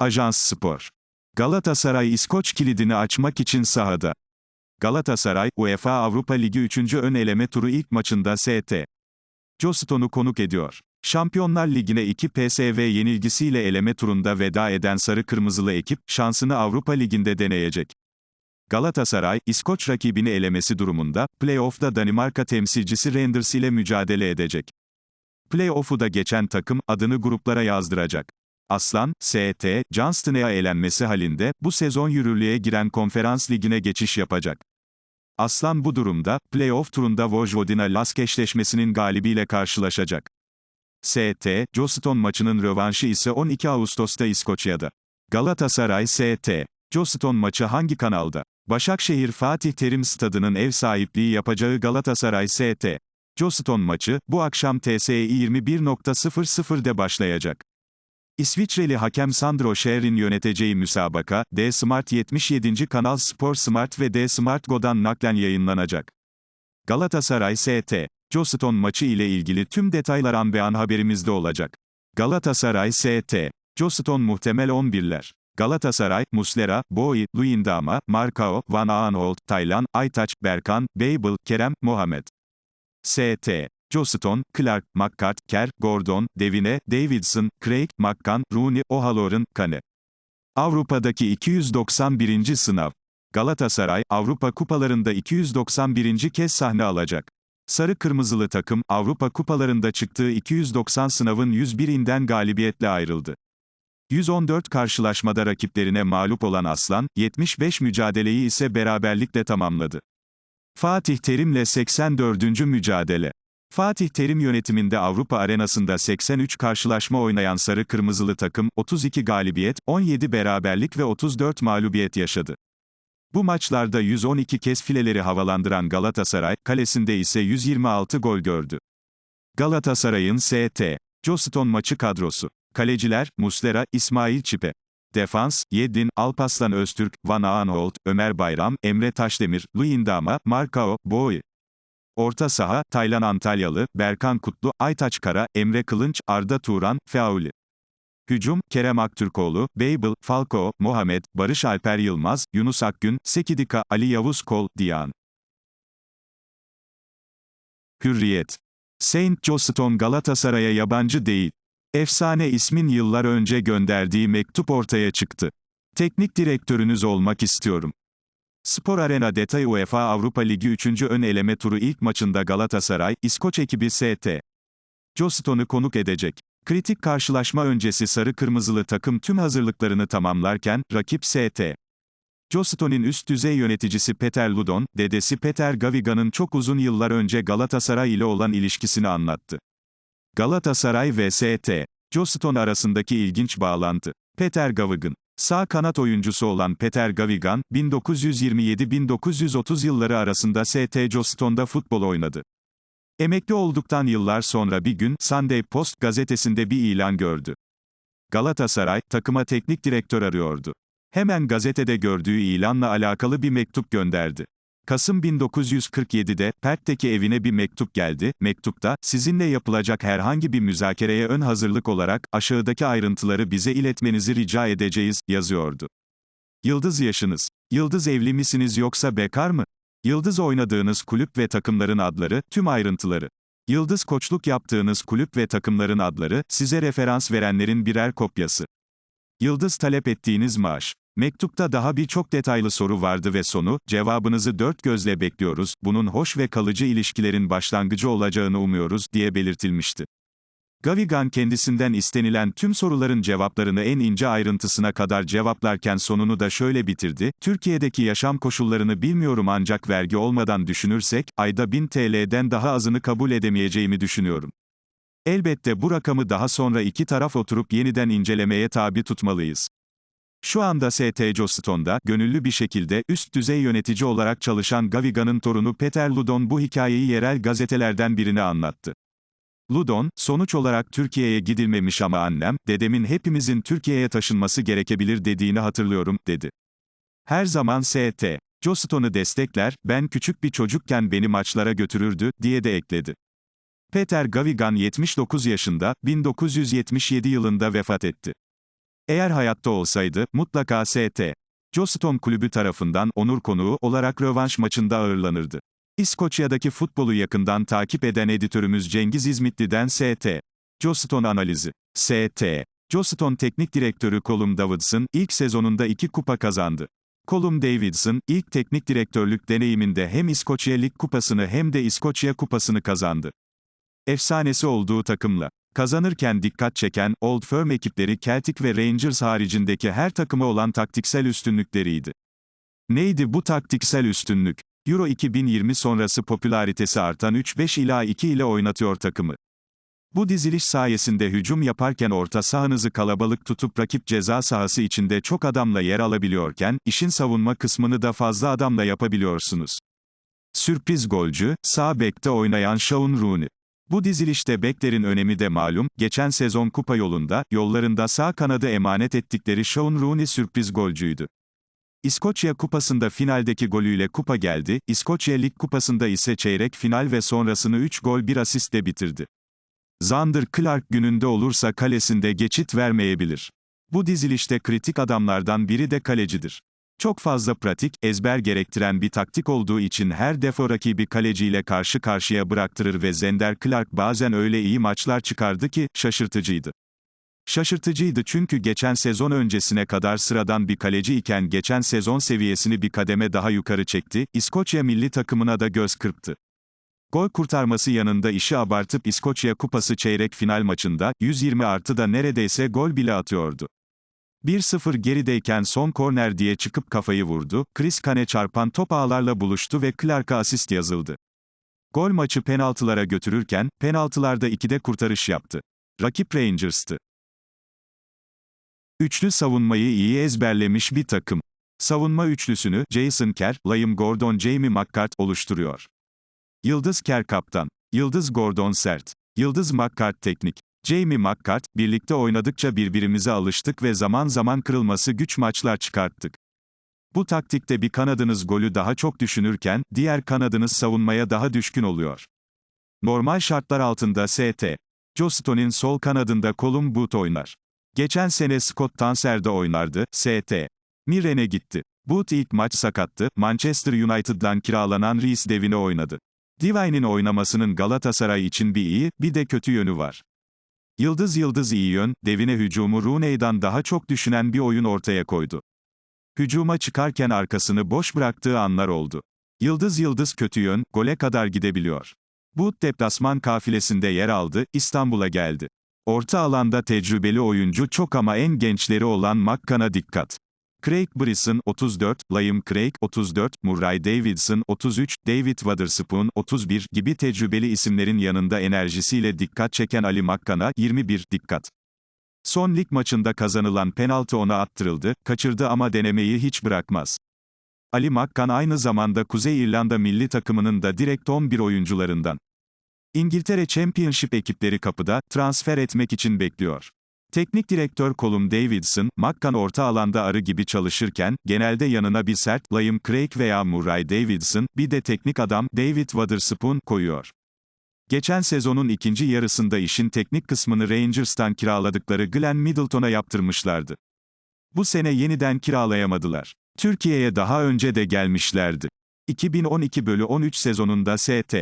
Ajans Spor. Galatasaray İskoç kilidini açmak için sahada. Galatasaray, UEFA Avrupa Ligi 3. ön eleme turu ilk maçında ST. Joston'u konuk ediyor. Şampiyonlar Ligi'ne 2 PSV yenilgisiyle eleme turunda veda eden sarı kırmızılı ekip, şansını Avrupa Ligi'nde deneyecek. Galatasaray, İskoç rakibini elemesi durumunda, playoff'da Danimarka temsilcisi Rangers ile mücadele edecek. Playoff'u da geçen takım, adını gruplara yazdıracak. Aslan, ST, Johnston'a elenmesi halinde, bu sezon yürürlüğe giren konferans ligine geçiş yapacak. Aslan bu durumda, playoff turunda Vojvodina Lask eşleşmesinin galibiyle karşılaşacak. ST, Joston maçının rövanşı ise 12 Ağustos'ta İskoçya'da. Galatasaray ST. Joston maçı hangi kanalda? Başakşehir Fatih Terim Stadı'nın ev sahipliği yapacağı Galatasaray ST. Joston maçı, bu akşam TSE 21.00'de başlayacak. İsviçreli hakem Sandro Scher'in yöneteceği müsabaka, D-Smart 77. Kanal Spor Smart ve D-Smart Go'dan naklen yayınlanacak. Galatasaray ST. Joston maçı ile ilgili tüm detaylar an be an haberimizde olacak. Galatasaray ST. Joston muhtemel 11'ler. Galatasaray, Muslera, Boy, Luyendama, Marcao, Van Aanholt, Taylan, Aytaç, Berkan, Babel, Kerem, Mohamed. ST. Joston, Clark, McCart, Kerr, Gordon, Devine, Davidson, Craig, McCann, Rooney, O'Halloran, Kane. Avrupa'daki 291. sınav. Galatasaray, Avrupa kupalarında 291. kez sahne alacak. Sarı kırmızılı takım, Avrupa kupalarında çıktığı 290 sınavın 101'inden galibiyetle ayrıldı. 114 karşılaşmada rakiplerine mağlup olan Aslan, 75 mücadeleyi ise beraberlikle tamamladı. Fatih Terim'le 84. mücadele. Fatih Terim yönetiminde Avrupa arenasında 83 karşılaşma oynayan Sarı Kırmızılı takım, 32 galibiyet, 17 beraberlik ve 34 mağlubiyet yaşadı. Bu maçlarda 112 kez fileleri havalandıran Galatasaray, kalesinde ise 126 gol gördü. Galatasaray'ın ST. Joston maçı kadrosu. Kaleciler, Muslera, İsmail Çipe. Defans, Yedin, Alpaslan Öztürk, Van Aanholt, Ömer Bayram, Emre Taşdemir, Luyendama, Marcao, Boy. Orta saha, Taylan Antalyalı, Berkan Kutlu, Aytaç Kara, Emre Kılınç, Arda Turan, Feauli. Hücum, Kerem Aktürkoğlu, Babel, Falco, Mohamed, Barış Alper Yılmaz, Yunus Akgün, Sekidika, Ali Yavuz Kol, Diyan. Hürriyet. Saint Joston Galatasaray'a yabancı değil. Efsane ismin yıllar önce gönderdiği mektup ortaya çıktı. Teknik direktörünüz olmak istiyorum. Spor Arena detay UEFA Avrupa Ligi 3. ön eleme turu ilk maçında Galatasaray, İskoç ekibi ST. Joston'u konuk edecek. Kritik karşılaşma öncesi sarı kırmızılı takım tüm hazırlıklarını tamamlarken, rakip ST. Joston'un üst düzey yöneticisi Peter Ludon, dedesi Peter Gavigan'ın çok uzun yıllar önce Galatasaray ile olan ilişkisini anlattı. Galatasaray ve ST. Joston arasındaki ilginç bağlantı. Peter Gavigan. Sağ kanat oyuncusu olan Peter Gavigan, 1927-1930 yılları arasında ST Joston'da futbol oynadı. Emekli olduktan yıllar sonra bir gün, Sunday Post gazetesinde bir ilan gördü. Galatasaray, takıma teknik direktör arıyordu. Hemen gazetede gördüğü ilanla alakalı bir mektup gönderdi. Kasım 1947'de, Perth'teki evine bir mektup geldi, mektupta, sizinle yapılacak herhangi bir müzakereye ön hazırlık olarak, aşağıdaki ayrıntıları bize iletmenizi rica edeceğiz, yazıyordu. Yıldız yaşınız. Yıldız evli misiniz yoksa bekar mı? Yıldız oynadığınız kulüp ve takımların adları, tüm ayrıntıları. Yıldız koçluk yaptığınız kulüp ve takımların adları, size referans verenlerin birer kopyası. Yıldız talep ettiğiniz maaş. Mektupta daha birçok detaylı soru vardı ve sonu, cevabınızı dört gözle bekliyoruz, bunun hoş ve kalıcı ilişkilerin başlangıcı olacağını umuyoruz, diye belirtilmişti. Gavigan kendisinden istenilen tüm soruların cevaplarını en ince ayrıntısına kadar cevaplarken sonunu da şöyle bitirdi, Türkiye'deki yaşam koşullarını bilmiyorum ancak vergi olmadan düşünürsek, ayda 1000 TL'den daha azını kabul edemeyeceğimi düşünüyorum. Elbette bu rakamı daha sonra iki taraf oturup yeniden incelemeye tabi tutmalıyız. Şu anda ST Joston'da, gönüllü bir şekilde, üst düzey yönetici olarak çalışan Gavigan'ın torunu Peter Ludon bu hikayeyi yerel gazetelerden birine anlattı. Ludon, sonuç olarak Türkiye'ye gidilmemiş ama annem, dedemin hepimizin Türkiye'ye taşınması gerekebilir dediğini hatırlıyorum, dedi. Her zaman ST. Joston'u destekler, ben küçük bir çocukken beni maçlara götürürdü, diye de ekledi. Peter Gavigan 79 yaşında, 1977 yılında vefat etti. Eğer hayatta olsaydı, mutlaka ST. Joston kulübü tarafından onur konuğu olarak rövanş maçında ağırlanırdı. İskoçya'daki futbolu yakından takip eden editörümüz Cengiz İzmitli'den ST. Joston analizi. ST. Joston Teknik Direktörü Colum Davidson, ilk sezonunda iki kupa kazandı. Colum Davidson, ilk teknik direktörlük deneyiminde hem İskoçya Lig Kupası'nı hem de İskoçya Kupası'nı kazandı. Efsanesi olduğu takımla. Kazanırken dikkat çeken, Old Firm ekipleri Celtic ve Rangers haricindeki her takıma olan taktiksel üstünlükleriydi. Neydi bu taktiksel üstünlük? Euro 2020 sonrası popülaritesi artan 3-5 ila 2 ile oynatıyor takımı. Bu diziliş sayesinde hücum yaparken orta sahanızı kalabalık tutup rakip ceza sahası içinde çok adamla yer alabiliyorken, işin savunma kısmını da fazla adamla yapabiliyorsunuz. Sürpriz golcü, sağ bekte oynayan Shaun Rooney. Bu dizilişte beklerin önemi de malum, geçen sezon kupa yolunda, yollarında sağ kanadı emanet ettikleri Shaun Rooney sürpriz golcüydü. İskoçya Kupası'nda finaldeki golüyle kupa geldi, İskoçya Lig Kupası'nda ise çeyrek final ve sonrasını 3 gol 1 asistle bitirdi. Zander Clark gününde olursa kalesinde geçit vermeyebilir. Bu dizilişte kritik adamlardan biri de kalecidir. Çok fazla pratik, ezber gerektiren bir taktik olduğu için her defo rakibi kaleciyle karşı karşıya bıraktırır ve Zender Clark bazen öyle iyi maçlar çıkardı ki, şaşırtıcıydı. Şaşırtıcıydı çünkü geçen sezon öncesine kadar sıradan bir kaleci iken geçen sezon seviyesini bir kademe daha yukarı çekti, İskoçya milli takımına da göz kırptı. Gol kurtarması yanında işi abartıp İskoçya Kupası çeyrek final maçında, 120 artıda neredeyse gol bile atıyordu. 1-0 gerideyken son korner diye çıkıp kafayı vurdu, Chris Kane çarpan top ağlarla buluştu ve Clark'a asist yazıldı. Gol maçı penaltılara götürürken, penaltılarda ikide kurtarış yaptı. Rakip Rangers'tı. Üçlü savunmayı iyi ezberlemiş bir takım. Savunma üçlüsünü, Jason Kerr, Liam Gordon, Jamie McCart oluşturuyor. Yıldız Kerr kaptan. Yıldız Gordon sert. Yıldız McCart teknik. Jamie McCart, birlikte oynadıkça birbirimize alıştık ve zaman zaman kırılması güç maçlar çıkarttık. Bu taktikte bir kanadınız golü daha çok düşünürken, diğer kanadınız savunmaya daha düşkün oluyor. Normal şartlar altında ST. Joston'in sol kanadında Colum Boot oynar. Geçen sene Scott Tanser'de oynardı, ST. Miren'e gitti. Boot ilk maç sakattı, Manchester United'dan kiralanan Reece Devine oynadı. Divine'in oynamasının Galatasaray için bir iyi, bir de kötü yönü var. Yıldız yıldız iyi yön, devine hücumu Rooney'dan daha çok düşünen bir oyun ortaya koydu. Hücuma çıkarken arkasını boş bıraktığı anlar oldu. Yıldız yıldız kötü yön, gole kadar gidebiliyor. Boot deplasman kafilesinde yer aldı, İstanbul'a geldi. Orta alanda tecrübeli oyuncu çok ama en gençleri olan Makkan'a dikkat. Craig Brisson 34, Liam Craig 34, Murray Davidson 33, David Waterspoon 31 gibi tecrübeli isimlerin yanında enerjisiyle dikkat çeken Ali Makkan'a 21 dikkat. Son lig maçında kazanılan penaltı ona attırıldı, kaçırdı ama denemeyi hiç bırakmaz. Ali Makkan aynı zamanda Kuzey İrlanda milli takımının da direkt 11 oyuncularından. İngiltere Championship ekipleri kapıda, transfer etmek için bekliyor. Teknik direktör Colum Davidson, Makkan orta alanda arı gibi çalışırken, genelde yanına bir sert, Liam Craig veya Murray Davidson, bir de teknik adam, David Waterspoon, koyuyor. Geçen sezonun ikinci yarısında işin teknik kısmını Rangers'tan kiraladıkları Glenn Middleton'a yaptırmışlardı. Bu sene yeniden kiralayamadılar. Türkiye'ye daha önce de gelmişlerdi. 2012 bölü 13 sezonunda ST.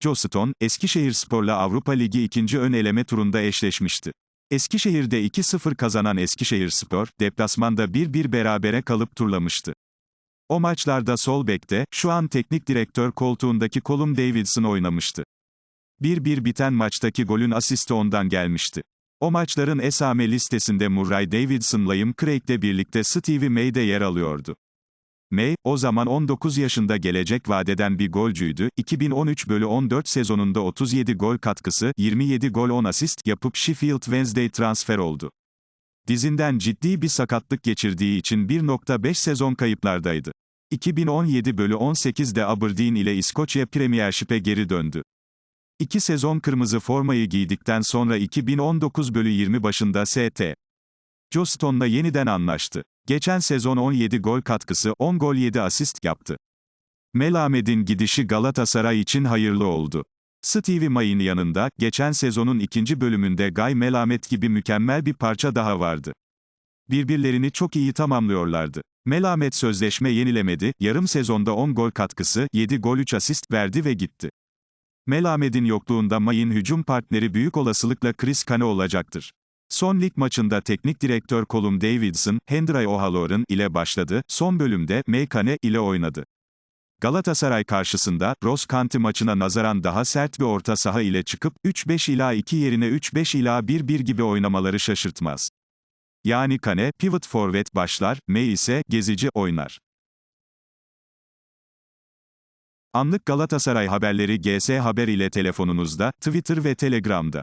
Joston, Eskişehirspor'la Avrupa Ligi ikinci ön eleme turunda eşleşmişti. Eskişehir'de 2-0 kazanan Eskişehirspor, deplasmanda 1-1 berabere kalıp turlamıştı. O maçlarda sol bekte, şu an teknik direktör koltuğundaki Colum Davidson oynamıştı. 1-1 biten maçtaki golün asisti ondan gelmişti. O maçların esame listesinde Murray Davidson Liam Craig'le birlikte Stevie May de yer alıyordu. May, o zaman 19 yaşında gelecek vadeden bir golcüydü, 2013 bölü 14 sezonunda 37 gol katkısı, 27 gol 10 asist yapıp Sheffield Wednesday transfer oldu. Dizinden ciddi bir sakatlık geçirdiği için 1.5 sezon kayıplardaydı. 2017 bölü 18'de Aberdeen ile İskoçya Premiership'e geri döndü. İki sezon kırmızı formayı giydikten sonra 2019 bölü 20 başında ST. Joston'la yeniden anlaştı. Geçen sezon 17 gol katkısı, 10 gol 7 asist yaptı. Melamet'in gidişi Galatasaray için hayırlı oldu. Stevie May'in yanında, geçen sezonun ikinci bölümünde Guy Melamed gibi mükemmel bir parça daha vardı. Birbirlerini çok iyi tamamlıyorlardı. Melamed sözleşme yenilemedi, yarım sezonda 10 gol katkısı, 7 gol 3 asist verdi ve gitti. Melamed'in yokluğunda May'in hücum partneri büyük olasılıkla Chris Kane olacaktır. Son lig maçında teknik direktör Colum Davidson, Hendry O'Halloran ile başladı, son bölümde May Kane ile oynadı. Galatasaray karşısında, Ross County maçına nazaran daha sert bir orta saha ile çıkıp, 3-5 ila 2 yerine 3-5 ila 1-1 gibi oynamaları şaşırtmaz. Yani Kane, pivot forvet başlar, May ise, gezici, oynar. Anlık Galatasaray haberleri GS Haber ile telefonunuzda, Twitter ve Telegram'da.